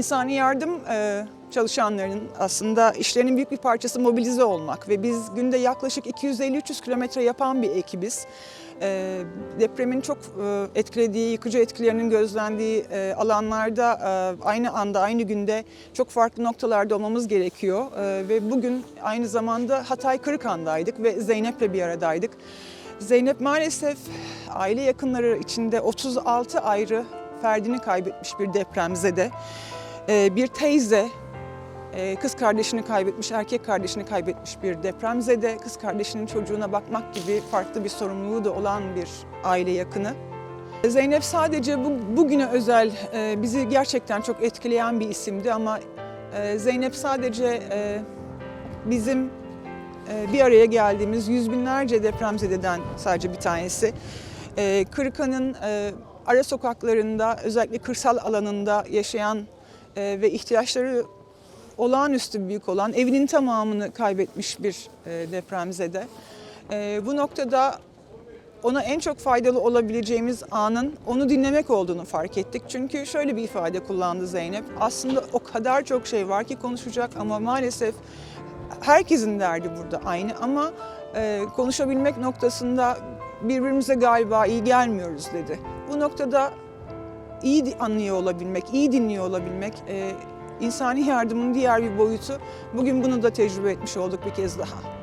İnsani yardım e, çalışanlarının aslında işlerinin büyük bir parçası mobilize olmak ve biz günde yaklaşık 250-300 kilometre yapan bir ekibiz. E, depremin çok e, etkilediği, yıkıcı etkilerinin gözlendiği alanlarda aynı anda, aynı günde çok farklı noktalarda olmamız gerekiyor. Ve bugün aynı zamanda Hatay Kırıkhan'daydık ve Zeynep'le bir aradaydık. Zeynep maalesef aile yakınları içinde 36 ayrı ferdini kaybetmiş bir depremzede. Ee, Bir teyze, e, kız kardeşini kaybetmiş, erkek kardeşini kaybetmiş bir depremzede, kız kardeşinin çocuğuna bakmak gibi farklı bir sorumluluğu da olan bir aile yakını. Zeynep sadece bu, bugüne özel e, bizi gerçekten çok etkileyen bir isimdi ama e, Zeynep sadece bizim bir araya geldiğimiz yüz binlerce depremzededen sadece bir tanesi. Kırıkhan'ın e, ara sokaklarında özellikle kırsal alanında yaşayan e, ve ihtiyaçları olağanüstü büyük olan evinin tamamını kaybetmiş bir e, depremzede. E, bu noktada ona en çok faydalı olabileceğimiz anın onu dinlemek olduğunu fark ettik. Çünkü şöyle bir ifade kullandı Zeynep. Aslında o kadar çok şey var ki konuşacak ama maalesef herkesin derdi burada aynı ama e, konuşabilmek noktasında birbirimize galiba iyi gelmiyoruz dedi. Bu noktada iyi anlıyor olabilmek, iyi dinliyor olabilmek, e, insani yardımın diğer bir boyutu. Bugün bunu da tecrübe etmiş olduk bir kez daha.